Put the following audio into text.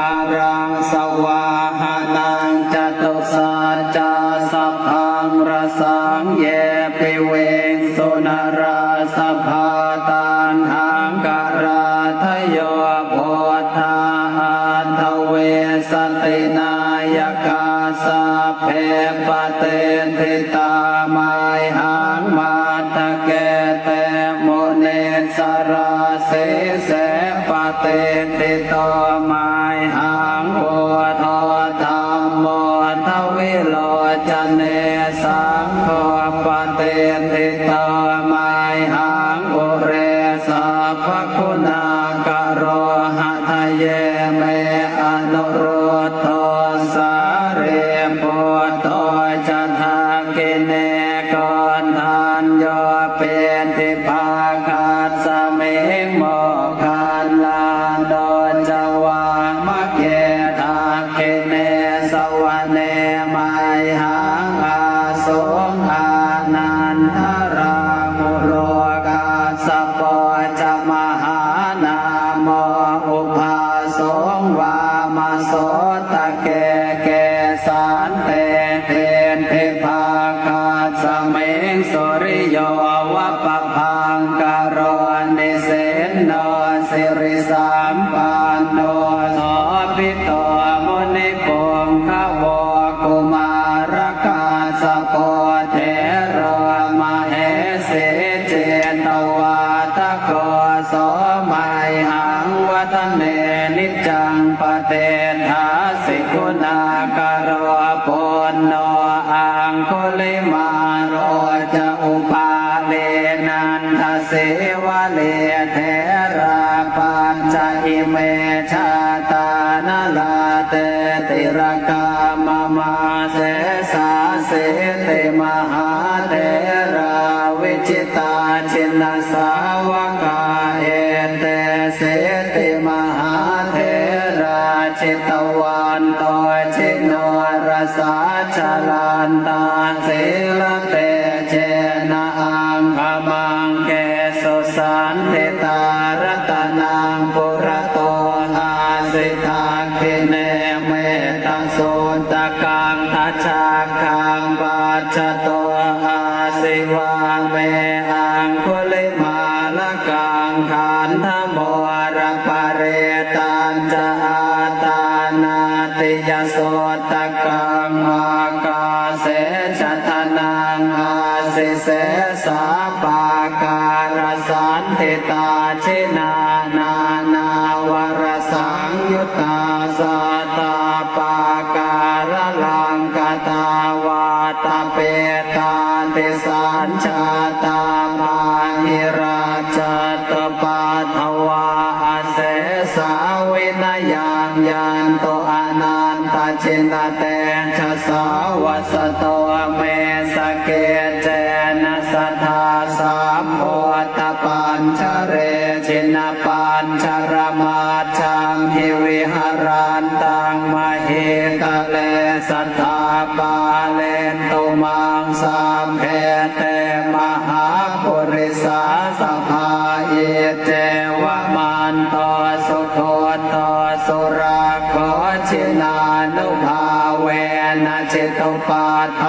อารังสวาหานังจตุสัจจสัพพังรสังเยปิเวสุนราสภาตันหังการาทโยโพธาอันทเวสตินายกาสเพปเตนทิตามา นทิตามายหังโอทอธรรมโมทวิโลจเนสังโฆปเตนทิตามายหังโอเรสัพคุณากะโรหะทะเยเมอนุโรธโทสาเรปุตโตจันทากิเนกน นามอุปาสงวามาโสตะเกเกสานเตเทนเทภาคาสเมงสุริโยวะปะพังกโรนิเสนโนสิริสามปันโนโสภิโตมุนิปงขวกุมารกาสโก งวัฒเนนิจังปะเตทาสิกุณากโรปุณโนอังคุลิมาโรจะอุปาเลนันทเสวะเลเทราปัญจอิเมชาตานลาเตติรกามมาเสสาเสติมหาเทราวิจิตาชินสาวกาเอเตเสติมหาเทรา ชิตวันโตชิโนรสาชลันตาศิลเตเจนะอังคมังเกสุสันติตารตนังปุระโตอาสิทาคิเนเมตสุนตะกังทัชาคังปัจจโตอาสิวังเมอังคุลิมาล ติยโสตกังอากาเสชะทนังอาสิเสสาปาการสันติตาชินานานาวรสังยุตตาสตาปาการลังกตาวาตาเปตาติสัญชาตามาหิรา ยังยันโตอนันตชินเตชะสาวัสโตเมสเกเจนะสัทธาสามโพตปัญชเรชินปัญชรมาชังหิวิหารันตังมหิตะเลสัทธาปาเลนตุมังสามเพเต สุราโคชินานุภาเวนะจิตุปาท